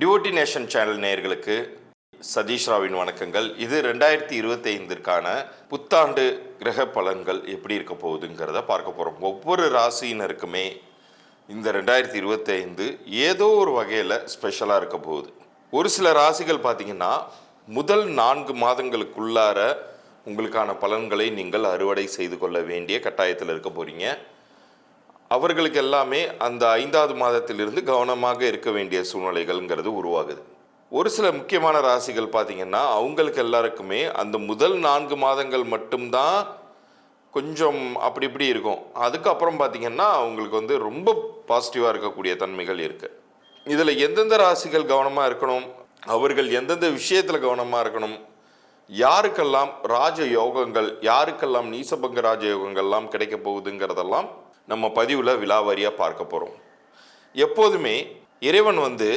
Devotee nation channel நேயர்களுக்கு சதீஷ் ராவின் வணக்கங்கள். இது ரெண்டாயிரத்தி இருபத்தைந்திற்கான புத்தாண்டு கிரக பலன்கள் எப்படி இருக்க போகுதுங்கிறத பார்க்க போகிறோம் ஒவ்வொரு ராசியினருக்குமே இந்த ரெண்டாயிரத்தி இருபத்தைந்து ஏதோ ஒரு வகையில் ஸ்பெஷலாக இருக்க போகுது. ஒரு சில ராசிகள் பார்த்தீங்கன்னா முதல் நான்கு மாதங்களுக்குள்ளார உங்களுக்கான பலன்களை நீங்கள் அறுவடை செய்து கொள்ள வேண்டிய கட்டாயத்தில் இருக்க போகிறீங்க அவர்களுக்கு எல்லாமே அந்த ஐந்தாவது மாதத்திலிருந்து கவனமாக இருக்க வேண்டிய சூழ்நிலைகள்ங்கிறது உருவாகுது. ஒரு சில முக்கியமான ராசிகள் பார்த்தீங்கன்னா அவங்களுக்கு எல்லாருக்குமே அந்த முதல் நான்கு மாதங்கள் மட்டும்தான் கொஞ்சம் அப்படி இப்படி இருக்கும். அதுக்கப்புறம் பார்த்தீங்கன்னா அவங்களுக்கு வந்து ரொம்ப பாசிட்டிவாக இருக்கக்கூடிய தன்மைகள் இருக்குது இதில் எந்தெந்த ராசிகள் கவனமாக இருக்கணும்? அவர்கள் எந்தெந்த விஷயத்தில் கவனமாக இருக்கணும்? யாருக்கெல்லாம் ராஜ யோகங்கள் யாருக்கெல்லாம் நீசபங்க ராஜ யோகங்கள்லாம் கிடைக்க போகுதுங்கிறதெல்லாம் நம்ம பதிவில் விலாவாரியாக பார்க்க போகிறோம் எப்போதுமே இறைவன் வந்து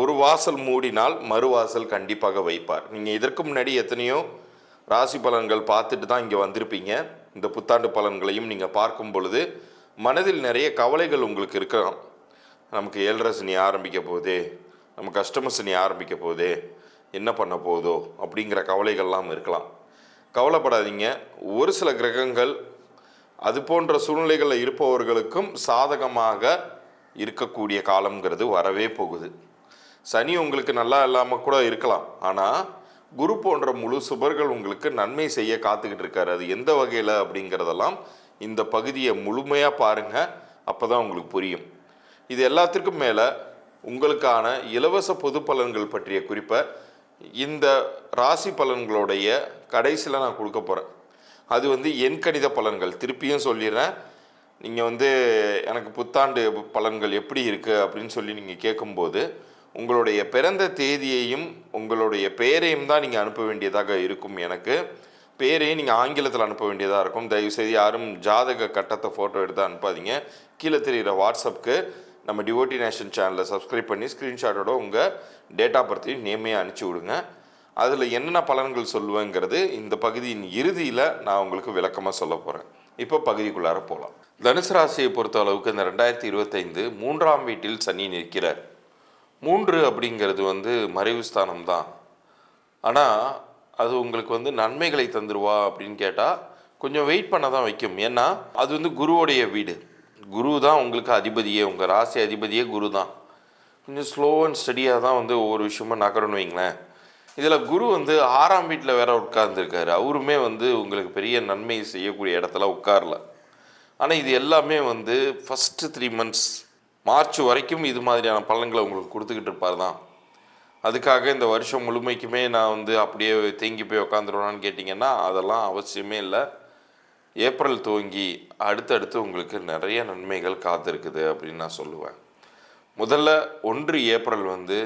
ஒரு வாசல் மூடினால் மறுவாசல் கண்டிப்பாக வைப்பார். நீங்கள் இதற்கு முன்னாடி எத்தனையோ ராசி பலன்கள் பார்த்துட்டு தான் இங்கே வந்திருப்பீங்க. இந்த புத்தாண்டு பலன்களையும் நீங்கள் பார்க்கும் பொழுது மனதில் நிறைய கவலைகள் உங்களுக்கு இருக்கலாம். நமக்கு ஏழரை சனி ஆரம்பிக்க போகுது. நம்ம கஷ்டம சனி ஆரம்பிக்க போகுது. என்ன பண்ண போகுதோ அப்படிங்கிற கவலைகள்லாம் இருக்கலாம். கவலைப்படாதீங்க. ஒரு சில கிரகங்கள் அது போன்ற சூழ்நிலைகளில் இருப்பவர்களுக்கும் சாதகமாக இருக்கக்கூடிய காலம்ங்கிறது வரவே போகுது. சனி உங்களுக்கு நல்லா இல்லாமல் கூட இருக்கலாம். ஆனால் குரு போன்ற முழு சுபர்கள் உங்களுக்கு நன்மை செய்ய காத்துக்கிட்டு இருக்காரு. அது எந்த வகையில் அப்படிங்கிறதெல்லாம் இந்த பகுதியை முழுமையாக பாருங்கள் அப்போ தான் உங்களுக்கு புரியும். இது எல்லாத்திற்கும் மேலே உங்களுக்கான இலவச பொது பலன்கள் பற்றிய குறிப்பை இந்த ராசி பலன்களுடைய கடைசியில் நான் கொடுக்க போகிறேன் அது வந்து என் கணித பலன்கள். திருப்பியும் சொல்லிடுறேன். நீங்கள் வந்து எனக்கு புத்தாண்டு பலன்கள் எப்படி இருக்குது அப்படின்னு சொல்லி நீங்கள் கேட்கும்போது உங்களுடைய பிறந்த தேதியையும் உங்களுடைய பெயரையும் தான் நீங்கள் அனுப்ப வேண்டியதாக இருக்கும் எனக்கு. பேரையும் நீங்கள் ஆங்கிலத்தில் அனுப்ப வேண்டியதாக இருக்கும். தயவுசெய்து யாரும் ஜாதக கட்டத்தை ஃபோட்டோ எடுத்து அனுப்பாதீங்க. கீழே தெரிகிற வாட்ஸ்அப்புக்கு நம்ம டிவோட்டி நேஷன் சேனலை சப்ஸ்கிரைப் பண்ணி ஸ்க்ரீன்ஷாட்டோட உங்கள் டேட்டா பர்த்தையும் நேமையாக அனுப்பிச்சி விடுங்க. அதில் என்னென்ன பலன்கள் சொல்லுவேங்கிறது இந்த பகுதியின் இறுதியில் நான் உங்களுக்கு விளக்கமாக சொல்ல போகிறேன் இப்போ பகுதிக்குள்ளார போகலாம் தனுசு ராசியை பொறுத்த அளவுக்கு இந்த ரெண்டாயிரத்தி இருபத்தைந்து மூன்றாம் வீட்டில் சனி நிற்கிறார். மூன்று அப்படிங்கிறது வந்து மறைவு ஸ்தானம் தான் ஆனால் அது உங்களுக்கு வந்து நன்மைகளை தந்துருவா அப்படின்னு கேட்டால் கொஞ்சம் வெயிட் பண்ண தான் வைக்கும். ஏன்னா அது வந்து குருவோடைய வீடு. குரு தான் உங்களுக்கு அதிபதியே. உங்கள் ராசி அதிபதியே குரு தான் கொஞ்சம் ஸ்லோ அண்ட் ஸ்டடியாக தான் வந்து ஒவ்வொரு விஷயமும் நகரணும் வைங்களேன். இதில் குரு வந்து ஆறாம் வீட்டில் வேற உட்கார்ந்துருக்காரு. அவருமே வந்து உங்களுக்கு பெரிய நன்மை செய்யக்கூடிய இடத்துல உட்காரல. ஆனால் இது எல்லாமே வந்து ஃபஸ்ட்டு த்ரீ மந்த்ஸ் மார்ச் வரைக்கும் இது மாதிரியான பலன்களை உங்களுக்கு கொடுத்துக்கிட்டு இருப்பார் தான். அதுக்காக இந்த வருஷம் முழுமைக்குமே நான் வந்து அப்படியே தேங்கி போய் உக்காந்துருவான்னு கேட்டிங்கன்னா அதெல்லாம் அவசியமே இல்லை. ஏப்ரல் துவங்கி அடுத்தடுத்து உங்களுக்கு நிறைய நன்மைகள் காத்திருக்குது அப்படின்னு நான் சொல்லுவேன். முதல்ல ஒன்று ஏப்ரல் வந்து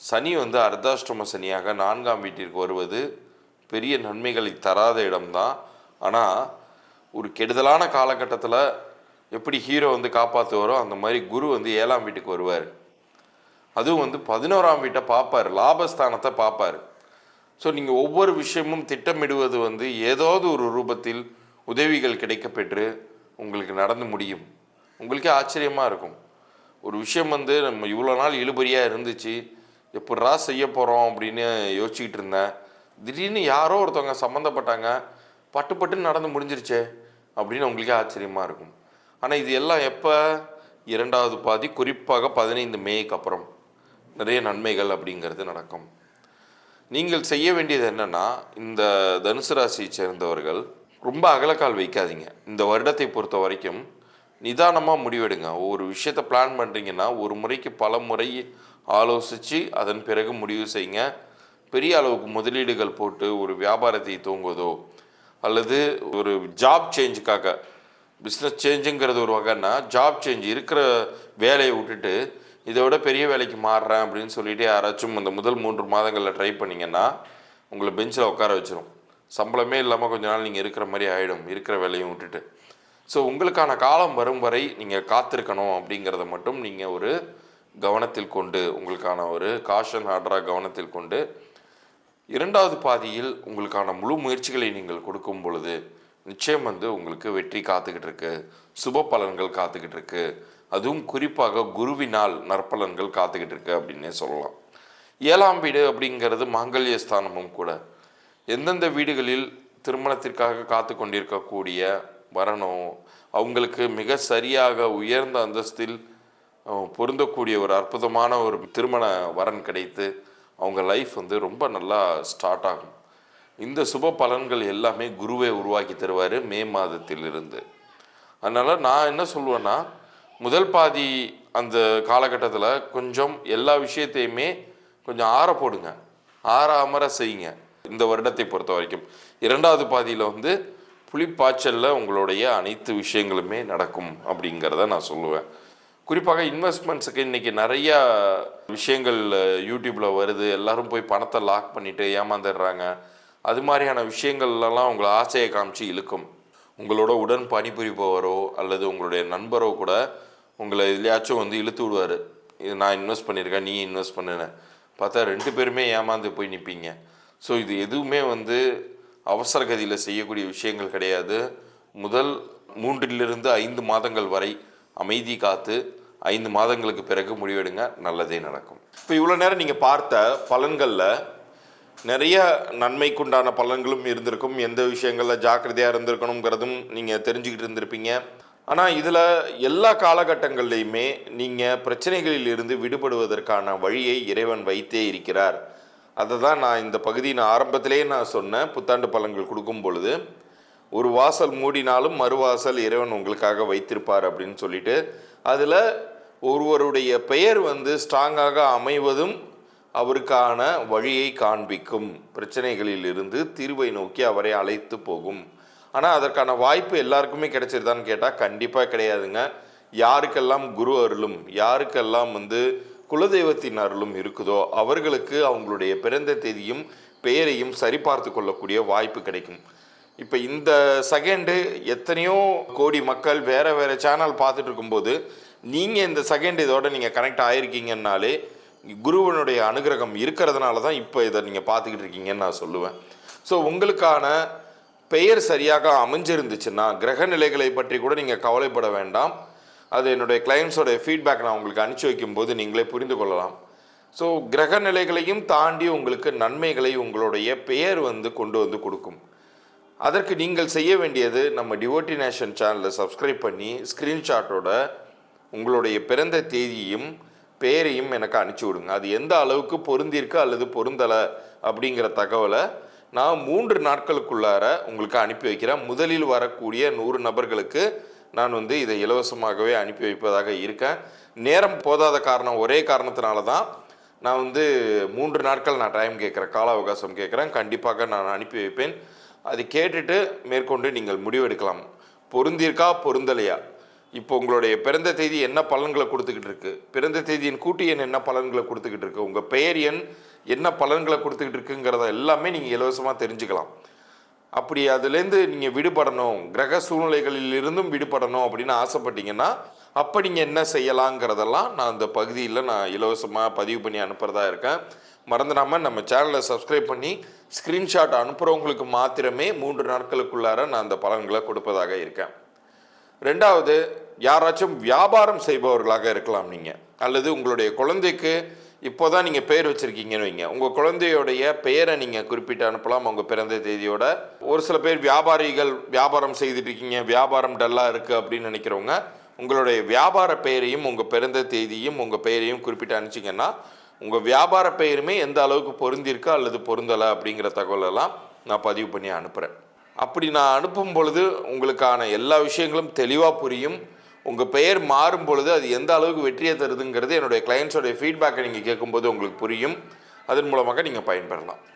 சனி வந்து அர்த்தாஷ்டம சனியாக நான்காம் வீட்டிற்கு வருவது பெரிய நன்மைகளை தராத இடம்தான். ஆனால் ஒரு கெடுதலான காலகட்டத்தில் எப்படி ஹீரோ வந்து காப்பாற்றுவாரோ அந்த மாதிரி குரு வந்து ஏழாம் வீட்டுக்கு வருவார். அதுவும் வந்து பதினோராம் வீட்டை பார்ப்பார் லாபஸ்தானத்தை பார்ப்பார். ஸோ நீங்கள் ஒவ்வொரு விஷயமும் திட்டமிடுவது வந்து ஏதாவது ஒரு ரூபத்தில் உதவிகள் கிடைக்கப்பெற்று உங்களுக்கு நடந்து முடியும். உங்களுக்கே ஆச்சரியமாக இருக்கும். ஒரு விஷயம் வந்து நம்ம இவ்வளோ நாள் இழுபறியாக இருந்துச்சு எப்படா செய்ய போகிறோம் அப்படின்னு யோசிச்சுக்கிட்டு இருந்தேன். திடீர்னு யாரோ ஒருத்தவங்க சம்மந்தப்பட்டாங்க பட்டு பட்டுன்னு நடந்து முடிஞ்சிருச்சே அப்படின்னு உங்களுக்கே ஆச்சரியமாக இருக்கும். ஆனால் இது எல்லாம் எப்போ? இரண்டாவது பாதி குறிப்பாக பதினைந்து மேக்கு அப்புறம். நிறைய நன்மைகள் அப்படிங்கிறது நடக்கும். நீங்கள் செய்ய வேண்டியது என்னன்னா இந்த தனுசு ராசியை சேர்ந்தவர்கள் ரொம்ப அகலக்கால் வைக்காதீங்க. இந்த வருடத்தை பொறுத்த வரைக்கும் நிதானமாக முடிவெடுங்க. ஒரு விஷயத்தை பிளான் பண்ணுறீங்கன்னா ஒரு முறைக்கு பல முறை ஆலோசித்து அதன் பிறகு முடிவு செய்யுங்க. பெரிய அளவுக்கு முதலீடுகள் போட்டு ஒரு வியாபாரத்தை தூங்குவதோ அல்லது ஒரு ஜாப் சேஞ்சுக்காக பிஸ்னஸ் சேஞ்சுங்கிறது ஒரு வகைன்னா ஜாப் சேஞ்ச் இருக்கிற வேலையை விட்டுட்டு இதை விட பெரிய வேலைக்கு மாறுறேன் அப்படின்னு சொல்லிட்டு யாராச்சும் அந்த முதல் மூன்று மாதங்களில் ட்ரை பண்ணிங்கன்னா உங்களை பெஞ்சில் உட்கார வச்சிடும் சம்பளமே இல்லாமல் கொஞ்ச நாள் நீங்கள் இருக்கிற மாதிரி ஆகிடும் இருக்கிற வேலையும் விட்டுட்டு. ஸோ உங்களுக்கான காலம் வரும் வரை நீங்கள் காத்திருக்கணும் அப்படிங்கிறத மட்டும் நீங்கள் ஒரு கவனத்தில் கொண்டு உங்களுக்கான ஒரு காஷன் ஆர்டராக கவனத்தில் கொண்டு இரண்டாவது பாதியில் உங்களுக்கான முழு முயற்சிகளை நீங்கள் கொடுக்கும் பொழுது நிச்சயம் வந்து உங்களுக்கு வெற்றி காத்துக்கிட்டு இருக்கு சுப பலன்கள் காத்துக்கிட்டு இருக்கு அதுவும் குறிப்பாக குருவினால் நற்பலன்கள் காத்துக்கிட்டு இருக்கு அப்படின்னே சொல்லலாம். ஏழாம் வீடு அப்படிங்கிறது மாங்கல்ய ஸ்தானமும் கூட. எந்தெந்த வீடுகளில் திருமணத்திற்காக காத்து கொண்டிருக்கக்கூடிய வரணும் அவங்களுக்கு மிக சரியாக உயர்ந்த அந்தஸ்தில் பொருந்தக்கூடிய ஒரு அற்புதமான ஒரு திருமண வரன் கிடைத்து அவங்க லைஃப் வந்து ரொம்ப நல்லா ஸ்டார்ட் ஆகும். இந்த சுப பலன்கள் எல்லாமே குருவே உருவாக்கி தருவார் மே மாதத்திலிருந்து. அதனால் நான் என்ன சொல்லுவேன்னா முதல் பாதி அந்த காலகட்டத்தில் கொஞ்சம் எல்லா விஷயத்தையுமே கொஞ்சம் ஆற போடுங்க. ஆற அமர செய்யுங்க. இந்த வருடத்தை பொறுத்த வரைக்கும். இரண்டாவது பாதியில் வந்து புலிப்பாய்ச்சலில் உங்களுடைய அனைத்து விஷயங்களுமே நடக்கும் அப்படிங்கிறத நான் சொல்லுவேன். குறிப்பாக இன்வெஸ்ட்மெண்ட்ஸுக்கு இன்றைக்கி நிறையா விஷயங்கள் யூடியூப்பில் வருது. எல்லோரும் போய் பணத்தை லாக் பண்ணிவிட்டு ஏமாந்துடுறாங்க. அது மாதிரியான விஷயங்கள்லாம் உங்களை ஆசையை காமிச்சு இழுக்கும். உங்களோட உடன் பணிபுரிபவரோ அல்லது உங்களுடைய நண்பரோ கூட உங்களை இதுலையாச்சும் வந்து இழுத்து விடுவார். இது நான் இன்வெஸ்ட் பண்ணியிருக்கேன் நீ இன்வெஸ்ட் பண்ணினேன். பார்த்தா ரெண்டு பேருமே ஏமாந்து போய் நிற்பீங்க ஸோ இது எதுவுமே வந்து அவசர கதியில் செய்யக்கூடிய விஷயங்கள் கிடையாது. முதல் மூன்றிலிருந்து ஐந்து மாதங்கள் வரை அமைதி காத்து ஐந்து மாதங்களுக்கு பிறகு முடிவெடுங்க. நல்லதே நடக்கும். இப்போ இவ்வளோ நேரம் நீங்கள் பார்த்த பலன்களில் நிறைய நன்மைக்குண்டான பலன்களும் இருந்திருக்கும். எந்த விஷயங்களில் ஜாக்கிரதையாக இருந்திருக்கணுங்கிறதும் நீங்கள் தெரிஞ்சுக்கிட்டு இருந்திருப்பீங்க. ஆனால் இதில் எல்லா காலகட்டங்கள்லையுமே நீங்கள் பிரச்சனைகளில் இருந்து விடுபடுவதற்கான வழியை இறைவன் வைத்தே இருக்கிறார். அதை தான் நான் இந்த பகுதியின் ஆரம்பத்திலேயே நான் சொன்னேன் புத்தாண்டு பலன்கள் கொடுக்கும் பொழுது ஒரு வாசல் மூடினாலும் மறுவாசல் இறைவன் உங்களுக்காக வைத்திருப்பார் அப்படின்னு சொல்லிட்டு அதில் ஒருவருடைய பெயர் வந்து ஸ்ட்ராங்காக அமைவதும் அவருக்கான வழியை காண்பிக்கும். பிரச்சனைகளில் இருந்து தீர்வை நோக்கி அவரை அழைத்து போகும். ஆனால் அதற்கான வாய்ப்பு எல்லாருக்குமே கிடைச்சிருதான்னு கேட்டால் கண்டிப்பாக கிடையாதுங்க. யாருக்கெல்லாம் குரு அருளும் யாருக்கெல்லாம் வந்து குலதெய்வத்தின் அருளும் இருக்குதோ அவர்களுக்கு அவங்களுடைய பிறந்த தேதியும் பெயரையும் சரிபார்த்து கொள்ளக்கூடிய வாய்ப்பு கிடைக்கும். இப்போ இந்த செகண்டு எத்தனையோ கோடி மக்கள் வேற வேற சேனல் பார்த்துட்டு இருக்கும்போது நீங்கள் இந்த செகண்ட் இதோட நீங்கள் கனெக்ட் ஆகிருக்கீங்கன்னாலே குருவனுடைய அனுகிரகம் இருக்கிறதுனால தான் இப்போ இதை நீங்கள் பார்த்துக்கிட்டு இருக்கீங்கன்னு நான் சொல்லுவேன். ஸோ உங்களுக்கான பெயர் சரியாக அமைஞ்சிருந்துச்சுன்னா கிரக நிலைகளை பற்றி கூட நீங்கள் கவலைப்பட வேண்டாம். அது என்னுடைய கிளைண்ட்ஸோடைய ஃபீட்பேக் நான் உங்களுக்கு அனுப்பிச்சி வைக்கும்போது நீங்களே புரிந்து கொள்ளலாம். ஸோ கிரக நிலைகளையும் தாண்டி உங்களுக்கு நன்மைகளை உங்களுடைய பெயர் வந்து கொண்டு வந்து கொடுக்கும். அதற்கு நீங்கள் செய்ய வேண்டியது நம்ம டிவோட்டி நேஷன் சேனலை சப்ஸ்கிரைப் பண்ணி ஸ்க்ரீன்ஷாட்டோட உங்களுடைய பிறந்த தேதியும் பெயரையும் எனக்கு அனுப்பிச்சி விடுங்க. அது எந்த அளவுக்கு பொருந்திருக்கு அல்லது பொருந்தலை அப்படிங்கிற தகவலை நான் மூன்று நாட்களுக்குள்ளார உங்களுக்கு அனுப்பி வைக்கிறேன். முதலில் வரக்கூடிய நூறு நபர்களுக்கு நான் வந்து இதை இலவசமாகவே அனுப்பி வைப்பதாக இருக்கேன். நேரம் போதாத காரணம் ஒரே காரணத்தினால தான் நான் வந்து மூன்று நாட்கள் நான் டைம் கேட்குறேன் கால அவகாசம் கேட்குறேன். கண்டிப்பாக நான் அனுப்பி வைப்பேன். அது கேட்டுட்டு மேற்கொண்டு நீங்கள் முடிவெடுக்கலாம். பொருந்திருக்கா பொருந்தலையா? இப்போ உங்களுடைய பிறந்த தேதி என்ன பலன்களை கொடுத்துக்கிட்டு இருக்கு? பிறந்த தேதியின் கூட்டு எண் என்ன பலன்களை கொடுத்துக்கிட்டு இருக்கு? உங்கள் பெயர் எண் என்ன பலன்களை கொடுத்துக்கிட்டு இருக்குங்கிறத எல்லாமே நீங்கள் இலவசமாக தெரிஞ்சுக்கலாம். அப்படி அதுலேருந்து நீங்கள் விடுபடணும். கிரக சூழ்நிலைகளில் இருந்தும் விடுபடணும் அப்படின்னு ஆசைப்பட்டீங்கன்னா அப்போ நீங்கள் என்ன செய்யலாங்கிறதெல்லாம் நான் அந்த பகுதியில் நான் இலவசமாக பதிவு பண்ணி அனுப்புகிறதா இருக்கேன். மறந்துடாமல் நம்ம சேனலை சப்ஸ்கிரைப் பண்ணி ஸ்க்ரீன்ஷாட் அனுப்புகிறவங்களுக்கு மாத்திரமே மூன்று நாட்களுக்குள்ளார நான் அந்த பலன்களை கொடுப்பதாக இருக்கேன். ரெண்டாவது யாராச்சும் வியாபாரம் செய்பவர்களாக இருக்கலாம் நீங்கள் அல்லது உங்களுடைய குழந்தைக்கு இப்போ தான் நீங்கள் பெயர் வச்சுருக்கீங்கன்னு வைங்க. உங்கள் குழந்தையோடைய பெயரை நீங்கள் குறிப்பிட்டு அனுப்பலாம். உங்கள் பிறந்த தேதியோட ஒரு சில பேர் வியாபாரிகள் வியாபாரம் செய்துட்டு இருக்கீங்க வியாபாரம் டல்லாக இருக்குது அப்படின்னு நினைக்கிறவங்க உங்களுடைய வியாபார பெயரையும் உங்கள் பிறந்த தேதியும் உங்கள் பெயரையும் குறிப்பிட்டு அனுப்பிச்சிங்கன்னா உங்கள் வியாபார பெயருமே எந்த அளவுக்கு பொருந்திருக்கா அல்லது பொருந்தலை அப்படிங்கிற தகவலெல்லாம் நான் பதிவு பண்ணி அனுப்புகிறேன் அப்படி நான் அனுப்பும் பொழுது உங்களுக்கான எல்லா விஷயங்களும் தெளிவாக புரியும். உங்கள் பெயர் மாறும் பொழுது அது எந்த அளவுக்கு வெற்றியை தருதுங்கிறது என்னுடைய கிளைண்ட்ஸோடைய ஃபீட்பேக்கை நீங்கள் கேட்கும்போது உங்களுக்கு புரியும். அதன் மூலமாக நீங்கள் பயன்பெறலாம்.